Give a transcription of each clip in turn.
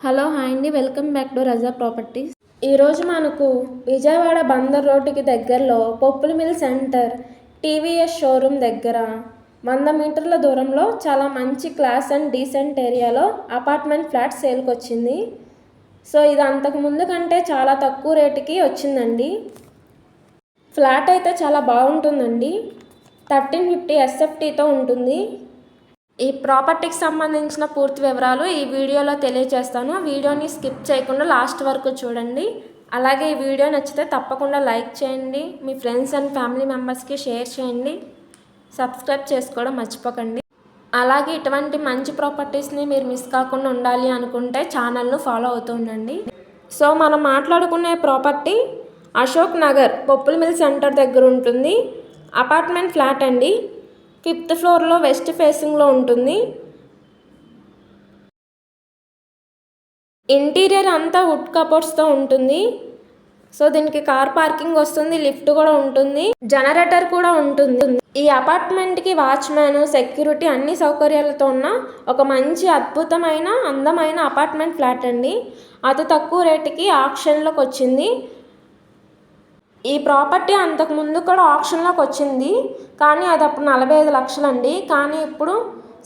Hello hi అండి. Welcome back to Raza properties. ఈరోజు మనకు విజయవాడ బందర్ రోడ్డుకి దగ్గరలో పప్పుల మిల్ సెంటర్ టీవీఎస్ షోరూమ్ దగ్గర వంద మీటర్ల దూరంలో చాలా మంచి క్లాస్ అండ్ డీసెంట్ ఏరియాలో అపార్ట్మెంట్ ఫ్లాట్ సేల్కి వచ్చింది సో ఇది అంతకు ముందు కంటే చాలా తక్కువ రేటుకి వచ్చిందండి. ఫ్లాట్ అయితే చాలా బాగుంటుందండి. థర్టీన్ ఫిఫ్టీ ఎస్ఎఫ్టీతో ఉంటుంది. ఈ ప్రాపర్టీకి సంబంధించిన పూర్తి వివరాలు ఈ వీడియోలో తెలియజేస్తాను. వీడియోని స్కిప్ చేయకుండా లాస్ట్ వరకు చూడండి. అలాగే ఈ వీడియో నచ్చితే తప్పకుండా లైక్ చేయండి. మీ ఫ్రెండ్స్ అండ్ ఫ్యామిలీ మెంబర్స్కి షేర్ చేయండి. సబ్స్క్రైబ్ చేసుకోవడం మర్చిపోకండి. అలాగే ఇటువంటి మంచి ప్రాపర్టీస్ని మీరు మిస్ కాకుండా ఉండాలి అనుకుంటే ఛానల్ను ఫాలో అవుతూ ఉండండి. సో మనం మాట్లాడుకునే property Ashok Nagar Poppula mill centre దగ్గర ఉంటుంది. అపార్ట్మెంట్ ఫ్లాట్ అండి. ఫిఫ్త్ ఫ్లోర్లో వెస్ట్ ఫేసింగ్లో ఉంటుంది. ఇంటీరియర్ అంతా వుడ్ కపోర్ట్స్తో ఉంటుంది. సో దీనికి కార్ పార్కింగ్ వస్తుంది లిఫ్ట్ కూడా ఉంటుంది జనరేటర్ కూడా ఉంటుంది. ఈ అపార్ట్మెంట్కి వాచ్మ్యాన్ సెక్యూరిటీ అన్ని సౌకర్యాలతో ఉన్న ఒక మంచి అద్భుతమైన అందమైన అపార్ట్మెంట్ ఫ్లాట్ అండి. అతి తక్కువ రేటుకి ఆప్షన్లోకి వచ్చింది ఈ ప్రాపర్టీ అంతకు ముందు కూడా ఆప్షన్లోకి వచ్చింది. కానీ అది అప్పుడు నలభై ఐదు లక్షలండి. కానీ ఇప్పుడు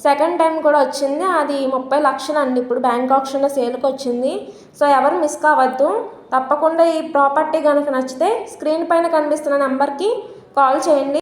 సెకండ్ టైం కూడా వచ్చింది. అది ముప్పై లక్షలు అండి ఇప్పుడు బ్యాంక్ ఆప్షన్లో సేల్కి వచ్చింది. సో ఎవరు మిస్ కావద్దు. తప్పకుండా ఈ ప్రాపర్టీ కనుక నచ్చితే స్క్రీన్ పైన కనిపిస్తున్న నెంబర్కి కాల్ చేయండి.